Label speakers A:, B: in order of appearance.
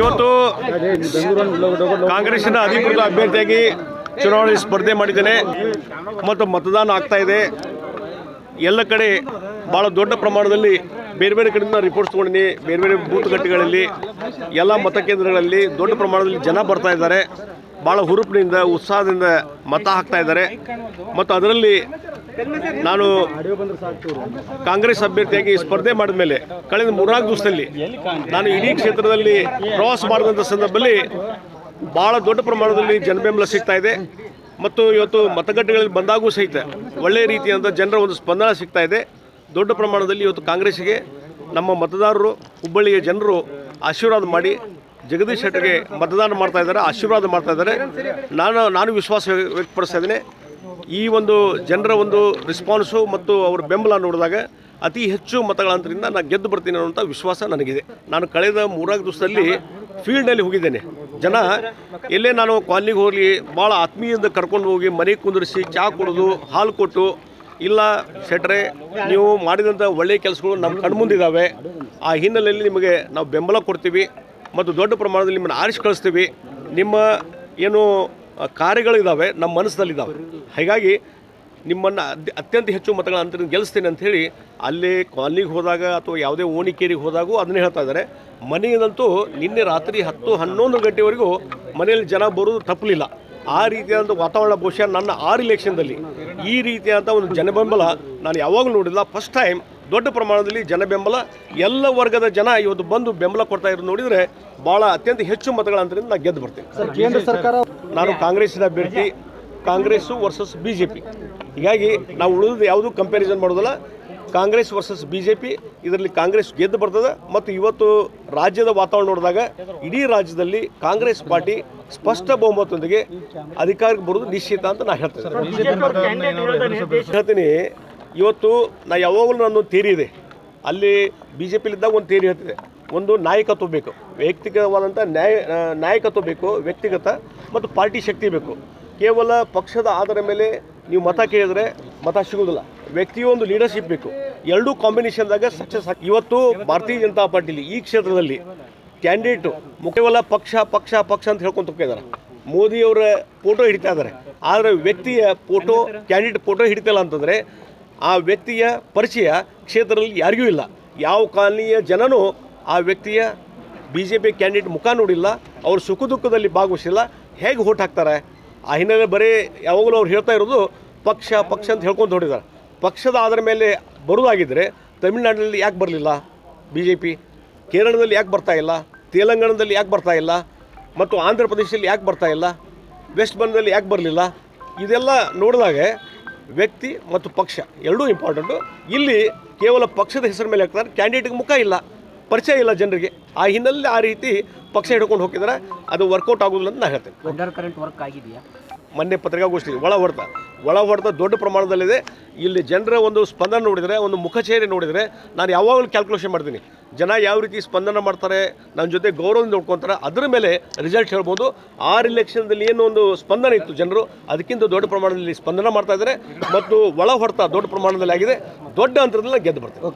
A: ಇವತ್ತು ಕಾಂಗ್ರೆಸ್ನ ಅಧಿಕೃತ ಅಭ್ಯರ್ಥಿಯಾಗಿ ಚುನಾವಣೆ ಸ್ಪರ್ಧೆ ಮಾಡಿದ್ದೇನೆ. ಮತ್ತು ಮತದಾನ ಆಗ್ತಾ ಇದೆ. ಎಲ್ಲ ಕಡೆ ಭಾಳ ದೊಡ್ಡ ಪ್ರಮಾಣದಲ್ಲಿ ಬೇರೆ ಬೇರೆ ಕಡೆಯಿಂದ ರಿಪೋರ್ಟ್ಸ್ ತೊಗೊಂಡಿನಿ. ಬೇರೆ ಬೇರೆ ಬೂತ್ ಗಟ್ಟಿಗಳಲ್ಲಿ, ಎಲ್ಲ ಮತಕೇಂದ್ರಗಳಲ್ಲಿ ದೊಡ್ಡ ಪ್ರಮಾಣದಲ್ಲಿ ಜನ ಬರ್ತಾ ಇದ್ದಾರೆ. ಭಾಳ ಹುರುಪಿನಿಂದ, ಉತ್ಸಾಹದಿಂದ ಮತ ಹಾಕ್ತಾ ಇದ್ದಾರೆ. ಮತ್ತು ಅದರಲ್ಲಿ ನಾನು ಕಾಂಗ್ರೆಸ್ ಅಭ್ಯರ್ಥಿಯಾಗಿ ಸ್ಪರ್ಧೆ ಮಾಡಿದ ಮೇಲೆ ಕಳೆದ ಮೂರ್ನಾಲ್ಕು ದಿವಸದಲ್ಲಿ ನಾನು ಇಡೀ ಕ್ಷೇತ್ರದಲ್ಲಿ ಪ್ರವಾಸ ಮಾಡಿದಂಥ ಸಂದರ್ಭದಲ್ಲಿ ಭಾಳ ದೊಡ್ಡ ಪ್ರಮಾಣದಲ್ಲಿ ಜನಬೆಂಬಲ ಸಿಗ್ತಾ ಇದೆ. ಮತ್ತು ಇವತ್ತು ಮತಗಟ್ಟೆಗಳಲ್ಲಿ ಬಂದಾಗೂ ಸಹಿತ ಒಳ್ಳೆಯ ರೀತಿಯಾದ ಜನರ ಒಂದು ಸ್ಪಂದನ ಸಿಗ್ತಾ ಇದೆ. ದೊಡ್ಡ ಪ್ರಮಾಣದಲ್ಲಿ ಇವತ್ತು ಕಾಂಗ್ರೆಸ್ಸಿಗೆ ನಮ್ಮ ಮತದಾರರು, ಹುಬ್ಬಳ್ಳಿಯ ಜನರು ಆಶೀರ್ವಾದ ಮಾಡಿ ಜಗದೀಶ್ ಶೆಟ್ಟರ್ಗೆ ಮತದಾನ ಮಾಡ್ತಾ ಇದ್ದಾರೆ, ಆಶೀರ್ವಾದ ಮಾಡ್ತಾ ಇದ್ದಾರೆ. ನಾನು ನಾನು ವಿಶ್ವಾಸ ವ್ಯ- ವ್ಯಕ್ತಪಡಿಸ್ತಾ ಇದ್ದೀನಿ. ಈ ಒಂದು ಜನರ ಒಂದು ರೆಸ್ಪಾನ್ಸು ಮತ್ತು ಅವ್ರ ಬೆಂಬಲ ನೋಡಿದಾಗ ಅತಿ ಹೆಚ್ಚು ಮತಗಳಂತರಿಂದ ನಾನು ಗೆದ್ದು ಬರ್ತೀನಿ ಅನ್ನೋಂಥ ವಿಶ್ವಾಸ ನನಗಿದೆ. ನಾನು ಕಳೆದ ಮೂರಾರು ದಿವಸದಲ್ಲಿ ಫೀಲ್ಡ್ನಲ್ಲಿ ಹೋಗಿದ್ದೇನೆ. ಜನ, ಎಲ್ಲೇ ನಾನು ಕಾಲನಿಗೆ ಹೋಗಲಿ, ಭಾಳ ಆತ್ಮೀಯದಿಂದ ಕರ್ಕೊಂಡು ಹೋಗಿ ಮನೆಗೆ ಕುಂದಿರಿಸಿ ಚಹಾ ಕುಡಿದು, ಹಾಲು ಕೊಟ್ಟು, ಇಲ್ಲ ಶೆಟ್ರೆ, ನೀವು ಮಾಡಿದಂಥ ಒಳ್ಳೆಯ ಕೆಲಸಗಳು ನಮ್ಮ ಕಣ್ಮುಂದಿದ್ದಾವೆ ಆ ಹಿನ್ನೆಲೆಯಲ್ಲಿ ನಿಮಗೆ ನಾವು ಬೆಂಬಲ ಕೊಡ್ತೀವಿ ಮತ್ತು ದೊಡ್ಡ ಪ್ರಮಾಣದಲ್ಲಿ ನಿಮ್ಮನ್ನು ಆರಿಸಿ ಕಳಿಸ್ತೀವಿ. ನಿಮ್ಮ ಏನು ಕಾರ್ಯಗಳಿದ್ದಾವೆ ನಮ್ಮ ಮನಸ್ಸಿನಲ್ಲಿದ್ದಾವೆ ಹೀಗಾಗಿ ನಿಮ್ಮನ್ನು ಅತ್ಯಂತ ಹೆಚ್ಚು ಮತಗಳ ಅಂತರಿಂದ ಗೆಲ್ಲಿಸ್ತೇನೆ ಅಂಥೇಳಿ ಅಲ್ಲಿ ಕಾಲನಿಗೆ ಹೋದಾಗ ಅಥವಾ ಯಾವುದೇ ಓಣಿಕೇರಿಗೆ ಹೋದಾಗೂ ಅದನ್ನೇ ಹೇಳ್ತಾ ಇದ್ದಾರೆ. ಮನೆಯಲ್ಲಂತೂ ನಿನ್ನೆ ರಾತ್ರಿ ಹತ್ತು ಹನ್ನೊಂದು ಗಂಟೆವರೆಗೂ ಮನೆಯಲ್ಲಿ ಜನ ಬರೋದು ತಪ್ಪಲಿಲ್ಲ. ಆ ರೀತಿಯಾದಂಥ ವಾತಾವರಣ ಬಹುಶಃ ನನ್ನ ಆರು ಇಲೆಕ್ಷನ್ದಲ್ಲಿ ಈ ರೀತಿಯಾದಂಥ ಒಂದು ಜನಬೆಂಬಲ ನಾನು ಯಾವಾಗಲೂ ನೋಡಿಲ್ಲ. ಫಸ್ಟ್ ಟೈಮ್ ದೊಡ್ಡ ಪ್ರಮಾಣದಲ್ಲಿ ಜನ ಬೆಂಬಲ ಎಲ್ಲ ವರ್ಗದ ಜನ ಇವತ್ತು ಬಂದು ಬೆಂಬಲ ಕೊಡ್ತಾ ಇರೋದು ನೋಡಿದರೆ ಭಾಳ ಅತ್ಯಂತ ಹೆಚ್ಚು ಮತಗಳ ಅಂತರಿಂದ ನಾನು ಗೆದ್ದು ಸರ್,
B: ಕೇಂದ್ರ ಸರ್ಕಾರ
A: ನಾನು ಕಾಂಗ್ರೆಸ್ಸಿನ ಅಭ್ಯರ್ಥಿ Congress versus B J P ಹೀಗಾಗಿ ನಾವು ಉಳಿದು ಯಾವುದೂ ಕಂಪ್ಯಾರಿಸನ್ ಮಾಡೋದಲ್ಲ Congress versus B J P ಇದರಲ್ಲಿ ಕಾಂಗ್ರೆಸ್ ಗೆದ್ದು ಬರ್ತದೆ ಮತ್ತು ಇವತ್ತು ರಾಜ್ಯದ ವಾತಾವರಣ ನೋಡಿದಾಗ ಇಡೀ ರಾಜ್ಯದಲ್ಲಿ ಕಾಂಗ್ರೆಸ್ ಪಾರ್ಟಿ ಸ್ಪಷ್ಟ ಬಹುಮತದೊಂದಿಗೆ ಅಧಿಕಾರಕ್ಕೆ ಬರೋದು ನಿಶ್ಚಿತ ಅಂತ ನಾನು ಹೇಳ್ತೇನೆ. ಹೇಳ್ತೀನಿ. ಇವತ್ತು ನಾ ಯಾವಾಗಲೂ ನನ್ನ ಥೇರಿ ಇದೆ. ಅಲ್ಲಿ ಬಿ ಜೆ ಪಿಲಿದ್ದಾಗ ಒಂದು ಥೇರಿ ಹೇಳ್ತಿದೆ ಒಂದು ನಾಯಕತ್ವ ಬೇಕು. ವೈಯಕ್ತಿಕವಾದಂಥ ನ್ಯಾಯ ನಾಯಕತ್ವ ಬೇಕು, ವ್ಯಕ್ತಿಗತ ಮತ್ತು ಪಾರ್ಟಿ ಶಕ್ತಿ ಬೇಕು. ಕೇವಲ ಪಕ್ಷದ ಆಧಾರ ಮೇಲೆ ನೀವು ಮತ ಕೇಳಿದ್ರೆ ಮತ ಸಿಗೋದಿಲ್ಲ ವ್ಯಕ್ತಿಯ ಒಂದು ಲೀಡರ್ಶಿಪ್ ಬೇಕು. ಎರಡೂ ಕಾಂಬಿನೇಷನ್ದಾಗ ಸಕ್ಸಸ್ ಆಗಿ ಇವತ್ತು ಭಾರತೀಯ ಜನತಾ ಪಾರ್ಟಿಲಿ ಈ ಕ್ಷೇತ್ರದಲ್ಲಿ ಕ್ಯಾಂಡಿಡೇಟು ಕೇವಲ ಪಕ್ಷ ಪಕ್ಷ ಪಕ್ಷ ಅಂತ ಹೇಳ್ಕೊಂಡು ಹೋಗ್ತಿದ್ದಾರೆ ಮೋದಿಯವರ ಫೋಟೋ ಹಿಡಿತಾ ಇದ್ದಾರೆ ಆದರೆ ವ್ಯಕ್ತಿಯ ಫೋಟೋ ಕ್ಯಾಂಡಿಡೇಟ್ ಫೋಟೋ ಹಿಡಿತಲ್ಲ ಅಂತಂದರೆ ಆ ವ್ಯಕ್ತಿಯ ಪರಿಚಯ ಕ್ಷೇತ್ರದಲ್ಲಿ ಯಾರಿಗೂ ಇಲ್ಲ. ಯಾವ ಕಾಲನಿಯ ಜನನೂ ಆ ವ್ಯಕ್ತಿಯ ಬಿ ಜೆ ಪಿ ಕ್ಯಾಂಡಿಡೇಟ್ ಮುಖ ನೋಡಿಲ್ಲ, ಅವರು ಸುಖ ದುಃಖದಲ್ಲಿ ಭಾಗವಹಿಸಿಲ್ಲ, ಹೇಗೆ ಓಟ್ ಹಾಕ್ತಾರೆ? ಆ ಹಿನ್ನೆಲೆ ಬರೀ ಯಾವಾಗಲೂ ಅವ್ರು ಹೇಳ್ತಾ ಇರೋದು, ಪಕ್ಷ ಪಕ್ಷ ಅಂತ ಹೇಳ್ಕೊಂಡು ಹೊಡಿದ್ದಾರೆ ಪಕ್ಷದ ಆಧಾರ ಮೇಲೆ ಬರೋದಾಗಿದ್ದರೆ ತಮಿಳುನಾಡಿನಲ್ಲಿ ಯಾಕೆ ಬರಲಿಲ್ಲ ಬಿ ಜೆ ಪಿ ಕೇರಳದಲ್ಲಿ ಯಾಕೆ ಬರ್ತಾ ಇಲ್ಲ? ತೆಲಂಗಾಣದಲ್ಲಿ ಯಾಕೆ ಬರ್ತಾ ಇಲ್ಲ? ಮತ್ತು ಆಂಧ್ರ ಪ್ರದೇಶದಲ್ಲಿ ಯಾಕೆ ಬರ್ತಾ ಇಲ್ಲ? ವೆಸ್ಟ್ ಬಂಗಾಳದಲ್ಲಿ ಯಾಕೆ ಬರಲಿಲ್ಲ? ಇದೆಲ್ಲ ನೋಡಿದಾಗ ವ್ಯಕ್ತಿ ಮತ್ತು ಪಕ್ಷ ಎರಡೂ ಇಂಪಾರ್ಟೆಂಟು ಇಲ್ಲಿ ಕೇವಲ ಪಕ್ಷದ ಹೆಸರು ಮೇಲೆ ಹಾಕ್ತಾರೆ, ಕ್ಯಾಂಡಿಡೇಟ್ಗೆ ಮುಖ ಇಲ್ಲ. ಪರಿಚಯ ಇಲ್ಲ ಜನರಿಗೆ. ಆ ಹಿನ್ನೆಲೆಯಲ್ಲಿ ಆ ರೀತಿ ಪಕ್ಷ ಹಿಡ್ಕೊಂಡು ಹೋಗಿದ್ದಾರೆ. ಅದು ವರ್ಕೌಟ್ ಆಗೋದಿಲ್ಲ ಅಂತ ನಾನು ಹೇಳ್ತೇನೆ.
B: ಅಂಡರ್ ಕರೆಂಟ್ ವರ್ಕ್ ಆಗಿದೆಯಾ?
A: ಮೊನ್ನೆ ಪತ್ರಿಕಾಗೋಷ್ಠಿ ಒಳ ಹೊಡೆತ ಒಳ ಹೊಡೆತ ದೊಡ್ಡ ಪ್ರಮಾಣದಲ್ಲಿದೆ. ಇಲ್ಲಿ ಜನರ ಒಂದು ಸ್ಪಂದನ ನೋಡಿದರೆ ಒಂದು ಮುಖಚೇರಿ ನೋಡಿದರೆ ನಾನು ಯಾವಾಗಲೂ ಕ್ಯಾಲ್ಕುಲೇಷನ್ ಮಾಡ್ತೀನಿ. ಜನ ಯಾವ ರೀತಿ ಸ್ಪಂದನ ಮಾಡ್ತಾರೆ ನನ್ನ ಜೊತೆ ಗೌರವದಿಂದ ನೋಡ್ಕೊತಾರೆ ಅದರ ಮೇಲೆ ರಿಸಲ್ಟ್ ಹೇಳ್ಬೋದು. ಆ ಇಲೆಕ್ಷನ್ದಲ್ಲಿ ಏನು ಒಂದು ಸ್ಪಂದನ ಇತ್ತು ಜನರು ಅದಕ್ಕಿಂತ ದೊಡ್ಡ ಪ್ರಮಾಣದಲ್ಲಿ ಸ್ಪಂದನ ಮಾಡ್ತಾ ಇದ್ದಾರೆ. ಮತ್ತು ಒಳ ಹೊಡೆತ ದೊಡ್ಡ ಪ್ರಮಾಣದಲ್ಲಿ ಆಗಿದೆ ದೊಡ್ಡ ಅಂತರದಲ್ಲಿ ಗೆದ್ದು ಬರ್ತಾರೆ